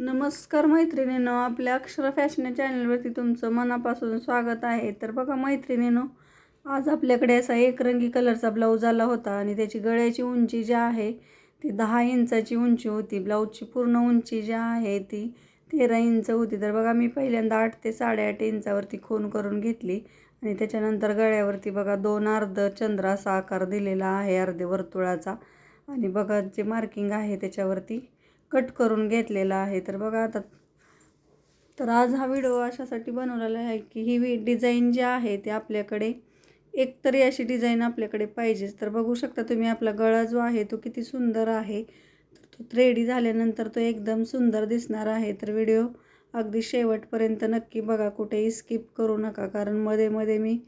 नमस्कार मैत्रिणींनो आपल्या अक्षरा फॅशन चॅनलवरती तुमचं मनापासून स्वागत आहे. तर बघा मैत्रिणींनो आज आपल्याकडे असा एक रंगी कलरचा ब्लाऊज आला होता आणि त्याची गळ्याची उंची जी आहे ती दहा इंचाची उंची होती. ब्लाऊजची पूर्ण उंची जी आहे ती तेरा इंच होती. तर बघा मी पहिल्यांदा आठ ते साडेआठ इंचावरती खून करून घेतली आणि त्याच्यानंतर गळ्यावरती बघा दोन अर्ध चंद्र असा आकार दिलेला आहे अर्धे वर्तुळाचा. आणि बघा जे मार्किंग आहे त्याच्यावरती कट करून घेतलेला आहे. तर बघा आता तर आज हा व्हिडिओ अशासाठी बनवलेला आहे की ही वी डिझाईन जी आहे ते आपल्याकडे एक तरी अशी डिझाईन आपल्याकडे पाहिजेच. तर बघू शकता तुम्ही आपला गळा जो आहे तो किती सुंदर आहे. तर तो रेडी झाल्यानंतर तो एकदम सुंदर दिसणार आहे. तर व्हिडिओ अगदी शेवटपर्यंत नक्की बघा कुठेही स्किप करू नका. कारण मध्ये मध्ये मी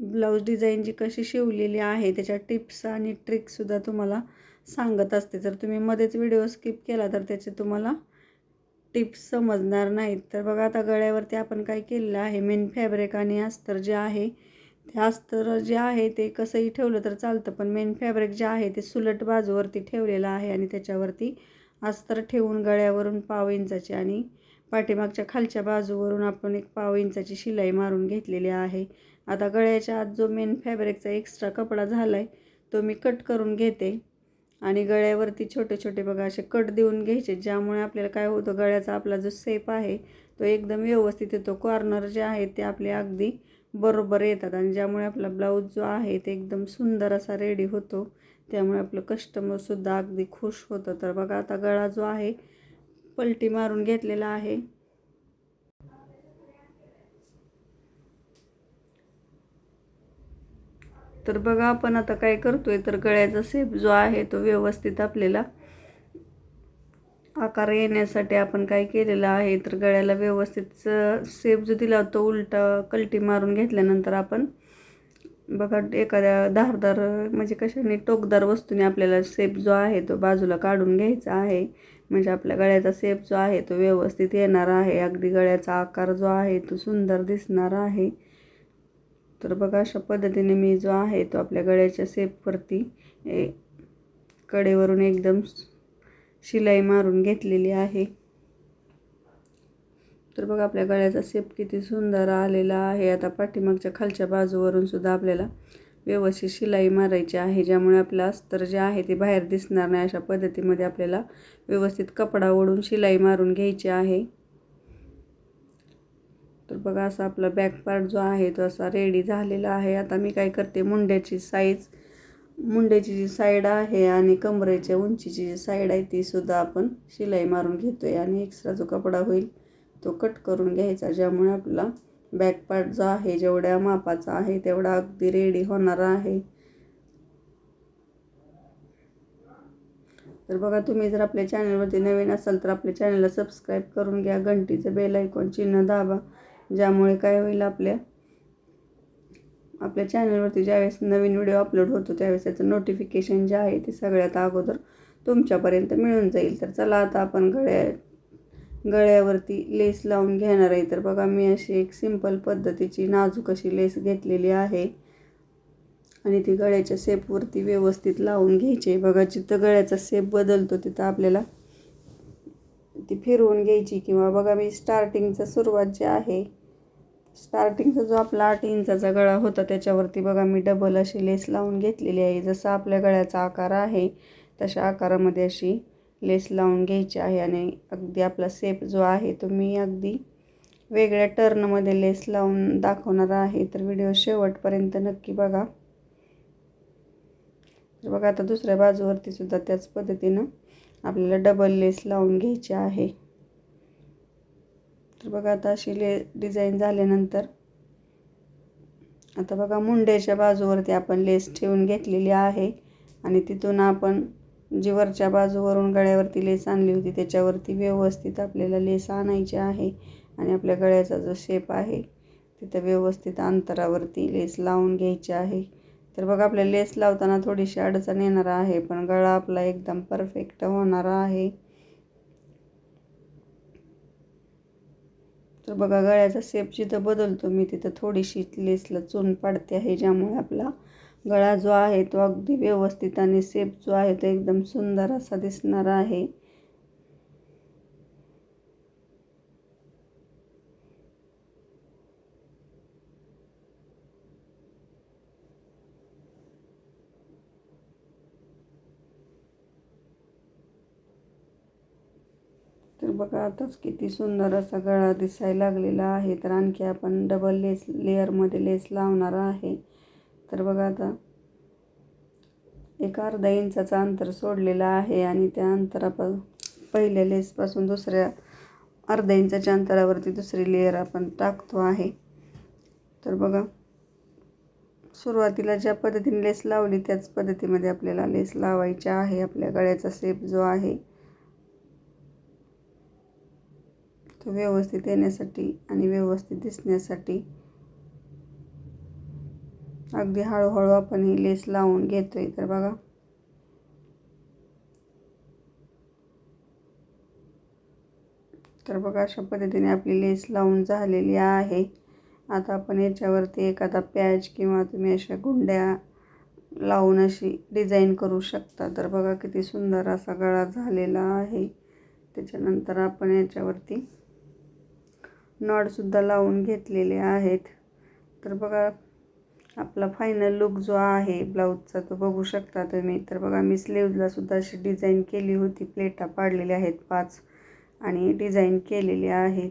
ब्लाऊज डिझाईन जी कशी शिवलेली आहे त्याच्या टिप्स आणि ट्रिक्ससुद्धा तुम्हाला सांगत असते. जर तुम्ही मध्येच व्हिडिओ स्किप केला तर त्याचे तुम्हाला टिप्स समजणार नाहीत. तर बघा आता गळ्यावरती आपण काय केलेलं आहे? मेन फॅब्रिक आणि अस्तर जे आहे ते अस्तर जे आहे ते कसंही ठेवलं तर चालतं पण मेन फॅब्रिक जे आहे ते सुलट बाजूवरती ठेवलेलं आहे आणि त्याच्यावरती अस्तर ठेवून गळ्यावरून पाव इंचाची आणि पाठीमागच्या खालच्या बाजूवरून आपण एक पाव इंचाची शिलाई मारून घेतलेली आहे. आता गळ्याच्या आत जो मेन फॅब्रिकचा एक्स्ट्रा कपडा झाला आहे तो मी कट करून घेते. आणि गळ्यावरती छोटे छोटे बघा असे कट देऊन घ्यायचे ज्यामुळे आपल्याला काय होतं गळ्याचा आपला जो सेप आहे तो एकदम व्यवस्थित येतो. कॉर्नर जे आहे ते आपले अगदी बरोबर येतात आणि ज्यामुळे आपला ब्लाऊज जो आहे ते एकदम सुंदर असा रेडी होतो. त्यामुळे आपलं कस्टमरसुद्धा अगदी खुश होतं. तर बघा आता गळा जो आहे पलटी मारून घेतलेला आहे. तर बघा आपण आता काय करतोय? तर गळ्याचा सेप जो आहे तो व्यवस्थित आपल्याला आकार येण्यासाठी आपण काय केलेलं आहे? तर गळ्याला व्यवस्थित सेप जो दिला तो उलटा कलटी मारून घेतल्यानंतर आपण बघा एखाद्या धारदार म्हणजे कशाने टोकदार वस्तूने आपल्याला सेप जो आहे तो बाजूला काढून घ्यायचा आहे. म्हणजे आपल्या गळ्याचा सेप जो आहे तो व्यवस्थित येणार आहे. अगदी गळ्याचा आकार जो आहे तो सुंदर दिसणार आहे. तर बघा अशा पद्धतीने मी जो आहे तो आपल्या गळ्याच्या सेपवरती ए कडेवरून एकदम शिलाई मारून घेतलेली आहे. तर बघा आपल्या गळ्याचा सेप किती सुंदर आलेला आहे. आता पाठीमागच्या खालच्या बाजूवरून सुद्धा आपल्याला व्यवस्थित शिलाई मारायची आहे ज्यामुळे आपलं अस्तर जे आहे ते बाहेर दिसणार नाही. अशा पद्धतीमध्ये आपल्याला व्यवस्थित कपडा ओढून शिलाई मारून घ्यायची आहे. तर बघा असा आपला बॅक पार्ट जो आहे तो असा रेडी झालेला आहे. आता मी काय करते मुंड्याची साईज मुंड्याची जी साईड आहे आणि कमरेच्या उंचीची जी साईड आहे ती सुद्धा आपण शिलाई मारून घेतो आहे आणि एक्स्ट्रा जो कपडा होईल तो कट करून घ्यायचा ज्यामुळे आपला बॅक पार्ट जो आहे जेवढ्या मापाचा आहे तेवढा अगदी रेडी होणार आहे. तर बघा तुम्ही जर आपल्या चॅनलवरती नवीन असाल तर आपल्या चॅनलला सबस्क्राईब करून घ्या. घंटीचं बेल आयकॉन चिन्ह दाबा. ज्यामुळे काय होईल आपल्या आपल्या चॅनलवरती ज्यावेळेस नवीन व्हिडिओ अपलोड होतो त्यावेळेस त्याचं नोटिफिकेशन जे आहे ते सगळ्यात अगोदर तुमच्यापर्यंत मिळून जाईल. तर चला आता आपण गळ्या गळ्यावरती लेस लावून घेणार आहे. तर बघा मी अशी एक सिंपल पद्धतीची नाजूक अशी लेस घेतलेली आहे. आणि ती गळ्याच्या सेपवरती व्यवस्थित लावून घ्यायची बघा जिथं गळ्याचा सेप बदलतो तिथं आपल्याला ती फिरवून घ्यायची किंवा बघा मी स्टार्टिंगचं सुरुवात जे आहे स्टार्टिंगचा जो आपला आठ इंचाचा गळा होता त्याच्यावरती बघा मी डबल अशी लेस लावून घेतलेली आहे. जसा आपल्या गळ्याचा आकार आहे तशा आकारामध्ये अशी लेस लावून घ्यायची आहे आणि अगदी आपला सेप जो आहे तो मी अगदी वेगळ्या टर्नमध्ये लेस लावून दाखवणार आहे. तर व्हिडिओ शेवटपर्यंत नक्की बघा. तर बघा आता दुसऱ्या बाजूवरती सुद्धा त्याच पद्धतीनं आपल्याला डबल लेस लावून घ्यायची आहे. तर बघा आता अशी ले डिझाईन झाल्यानंतर आता बघा मुंड्याच्या बाजूवरती आपण लेस ठेवून घेतलेली आहे आणि तिथून आपण जी वरच्या बाजूवरून गळ्यावरती लेस आणली होती त्याच्यावरती व्यवस्थित आपल्याला लेस आणायची आहे आणि आपल्या गळ्याचा जो शेप आहे तिथं व्यवस्थित अंतरावरती लेस लावून घ्यायची आहे. तर बघा आपल्या लेस लावताना थोडीशी अडचण येणार आहे पण गळा आपला एकदम परफेक्ट होणार आहे. तर बघा गळ्याचा सेप जिथं बदलतो मी तिथं थोडीशी लेसला चून पाडते आहे ज्यामुळे आपला गळा जो आहे तो अगदी व्यवस्थित आणि सेप जो आहे तो एकदम सुंदर असा दिसणार आहे. तर बघा आताच किती सुंदर असा गळा दिसायला लागलेला आहे. तर आणखी आपण डबल लेस लेअरमध्ये लेस लावणार आहे. तर बघा आता एक अर्धा इंचाचं अंतर सोडलेलं आहे आणि त्या अंतरापासून पहिल्या लेसपासून दुसऱ्या अर्धा इंचाच्या अंतरावरती दुसरी लेअर आपण टाकतो आहे. तर बघा सुरुवातीला ज्या पद्धतीने लेस लावली त्याच पद्धतीमध्ये आपल्याला लेस लावायची आहे. आपल्या गळ्याचा शेप जो आहे तो व्यवस्थित येण्यासाठी आणि व्यवस्थित दिसण्यासाठी. अगदी हळूहळू आपण ही लेस लावून घेतोय तर बघा. तर बघा अशा पद्धतीने आपली लेस लावून झालेली आहे. आता आपण याच्यावरती एखादा पॅच किंवा तुम्ही अशा गुंड्या लावून अशी डिझाईन करू शकता. तर बघा किती सुंदर असा गळा झालेला आहे. त्याच्यानंतर आपण याच्यावरती नॉडसुद्धा लावून घेतलेले आहेत. तर बघा आपला फायनल लुक जो आहे ब्लाऊजचा तो बघू शकता तुम्ही. तर बघा मी स्लीवजलासुद्धा अशी डिझाईन केली होती. प्लेटा पाडलेल्या आहेत पाच आणि डिझाईन केलेली आहेत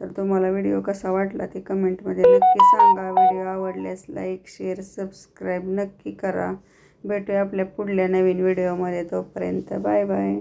तर तुम्हाला व्हिडिओ कसा वाटला ते कमेंटमध्ये नक्की सांगा. व्हिडिओ आवडल्यास लाईक शेअर सबस्क्राईब नक्की करा. भेटूया आपल्या पुढल्या नवीन व्हिडिओमध्ये तोपर्यंत बाय बाय